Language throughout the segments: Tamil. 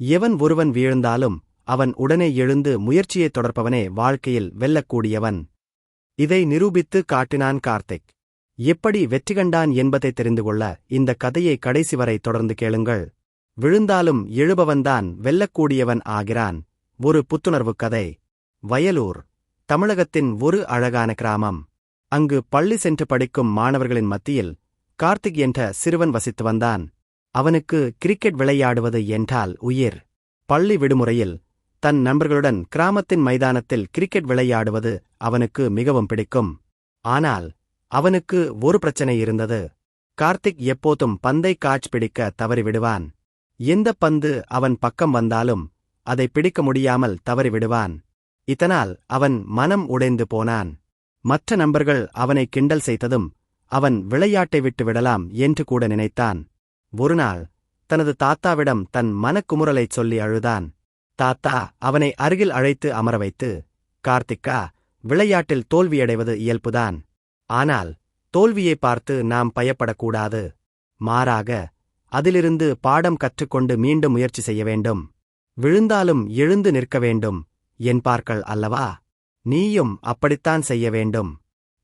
எவன் ஒருவன் வீழ்ந்தாலும் அவன் உடனே எழுந்து முயற்சியைத் தொடர்பவனே வாழ்க்கையில் வெல்லக்கூடியவன். இதை நிரூபித்து காட்டினான் கார்த்திக். எப்படி வெற்றி கண்டான் என்பதை தெரிந்து கொள்ள இந்த கதையை கடைசி வரை தொடர்ந்து கேளுங்கள். விழுந்தாலும் எழுபவன்தான் வெல்லக்கூடியவன் ஆகிறான். ஒரு புத்துணர்வு கதை. வயலூர் தமிழகத்தின் ஒரு அழகான கிராமம். அங்கு பள்ளி சென்று படிக்கும் மாணவர்களின் மத்தியில் கார்த்திக் என்ற சிறுவன் வசித்து வந்தான். அவனுக்கு கிரிக்கெட் விளையாடுவது என்றால் உயிர். பள்ளி விடுமுறையில் தன் நண்பர்களுடன் கிராமத்தின் மைதானத்தில் கிரிக்கெட் விளையாடுவது அவனுக்கு மிகவும் பிடிக்கும். ஆனால் அவனுக்கு ஒரு பிரச்சனை இருந்தது. கார்த்திக் எப்போதும் பந்தை காட்ச் பிடிக்க தவறிவிடுவான். எந்த பந்து அவன் பக்கம் வந்தாலும் அதை பிடிக்க முடியாமல் தவறிவிடுவான். இதனால் அவன் மனம் உடைந்து போனான். மற்ற நண்பர்கள் அவனை கிண்டல் செய்ததும் அவன் விளையாட்டை விட்டு விடலாம் என்று கூட நினைத்தான். ஒருநாள் தனது தாத்தாவிடம் தன் மனக்குமுறலைச் சொல்லி அழுதான். தாத்தா அவனை அருகில் அழைத்து அமர வைத்து கார்த்திக்கா விளையாட்டில் தோல்வியடைவது இயல்புதான். ஆனால் தோல்வியை பார்த்து நாம் பயப்படக்கூடாது. மாறாக அதிலிருந்து பாடம் கற்றுக்கொண்டு மீண்டும் முயற்சி செய்ய வேண்டும். விழுந்தாலும் எழுந்து நிற்க வேண்டும் என்பார்கள் அல்லவா? நீயும் அப்படித்தான் செய்ய வேண்டும்.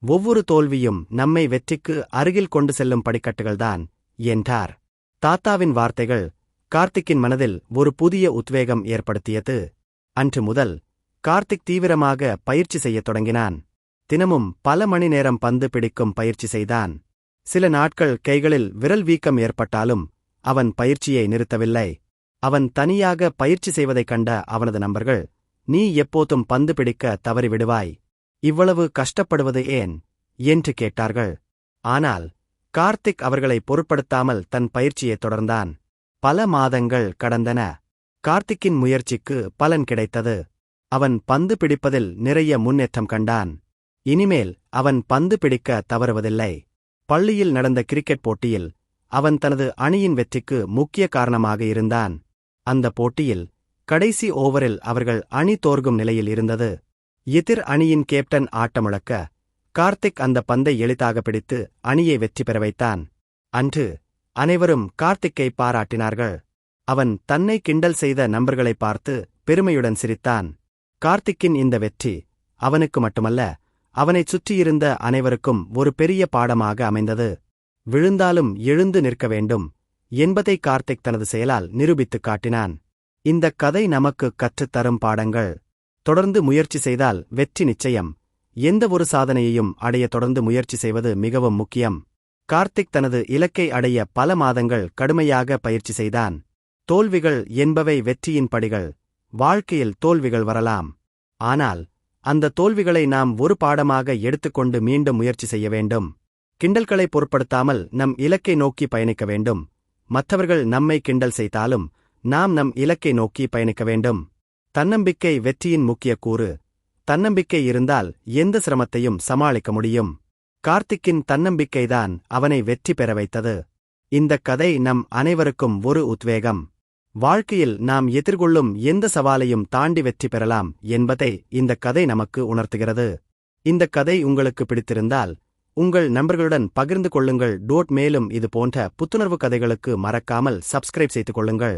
ஒவ்வொரு தோல்வியும் நம்மை வெற்றிக்கு அருகில் கொண்டு செல்லும் படிக்கட்டுகள்தான் என்றார். தாத்தாவின் வார்த்தைகள் கார்த்திக்கின் மனதில் ஒரு புதிய உத்வேகம் ஏற்படுத்தியது. அன்று முதல் கார்த்திக் தீவிரமாக பயிற்சி செய்யத் தொடங்கினான். தினமும் பல மணி நேரம் பந்து பிடிக்கும் பயிற்சி செய்தான். சில நாட்கள் கைகளில் விரல் வீக்கம் ஏற்பட்டாலும் அவன் பயிற்சியை நிறுத்தவில்லை. அவன் தனியாக பயிற்சி செய்வதைக் கண்ட அவனது நண்பர்கள் நீ எப்போதும் பந்து பிடிக்க தவறிவிடுவாய். இவ்வளவு கஷ்டப்படுவது ஏன்? என்று கேட்டார்கள். ஆனால் கார்த்திக் அவர்களை பொருட்படுத்தாமல் தன் பயிற்சியைத் தொடர்ந்தான். பல மாதங்கள் கடந்தன. கார்த்திக்கின் முயற்சிக்கு பலன் கிடைத்தது. அவன் பந்து பிடிப்பதில் நிறைய முன்னேற்றம் கண்டான். இனிமேல் அவன் பந்து பிடிக்க தவறுவதில்லை. பள்ளியில் நடந்த கிரிக்கெட் போட்டியில் அவன் தனது அணியின் வெற்றிக்கு முக்கிய காரணமாக இருந்தான். அந்த போட்டியில் கடைசி ஓவரில் அவர்கள் அணி தோர்கும் நிலையில் இருந்தது. எதிர் அணியின் கேப்டன் ஆட்டமுழக்க கார்த்திக் அந்த பந்தை எளிதாக பிடித்து அணியை வெற்றி பெற வைத்தான். அன்று அனைவரும் கார்த்திக்கை பாராட்டினார்கள். அவன் தன்னை கிண்டல் செய்த நண்பர்களை பார்த்து பெருமையுடன் சிரித்தான். கார்த்திக்கின் இந்த வெற்றி அவனுக்கு மட்டுமல்ல அவனைச் சுற்றியிருந்த அனைவருக்கும் ஒரு பெரிய பாடமாக அமைந்தது. விழுந்தாலும் எழுந்து நிற்க வேண்டும் என்பதை கார்த்திக் தனது செயலால் நிரூபித்துக் காட்டினான். இந்தக் கதை நமக்கு கற்றுத்தரும் பாடங்கள். தொடர்ந்து முயற்சி செய்தால் வெற்றி நிச்சயம். எந்த ஒரு சாதனையையும் அடைய தொடர்ந்து முயற்சி செய்வது மிகவும் முக்கியம். கார்த்திக் தனது இலக்கை அடைய பல மாதங்கள் கடுமையாக பயிற்சி செய்தான். தோல்விகள் என்பவை வெற்றியின் படிகள். வாழ்க்கையில் தோல்விகள் வரலாம். ஆனால் அந்த தோல்விகளை நாம் ஒரு பாடமாக எடுத்துக்கொண்டு மீண்டும் முயற்சி செய்ய வேண்டும். கிண்டல்களை பொருட்படுத்தாமல் நம் இலக்கை நோக்கி பயணிக்க வேண்டும். மற்றவர்கள் நம்மை கிண்டல் செய்தாலும் நாம் நம் இலக்கை நோக்கி பயணிக்க வேண்டும். தன்னம்பிக்கை வெற்றியின் முக்கிய கூறு. தன்னம்பிக்கை இருந்தால் எந்த சிரமத்தையும் சமாளிக்க முடியும். கார்த்திக்கின் தன்னம்பிக்கைதான் அவனை வெற்றி பெற வைத்தது. இந்தக் கதை நம் அனைவருக்கும் ஒரு உத்வேகம். வாழ்க்கையில் நாம் எதிர்கொள்ளும் எந்த சவாலையும் தாண்டி வெற்றி பெறலாம் என்பதை இந்தக் கதை நமக்கு உணர்த்துகிறது. இந்தக் கதை உங்களுக்கு பிடித்திருந்தால் உங்கள் நண்பர்களுடன் பகிர்ந்து கொள்ளுங்கள். டோட் மேலும் இது போன்ற புத்துணர்வு கதைகளுக்கு மறக்காமல் சப்ஸ்கிரைப் செய்து கொள்ளுங்கள்.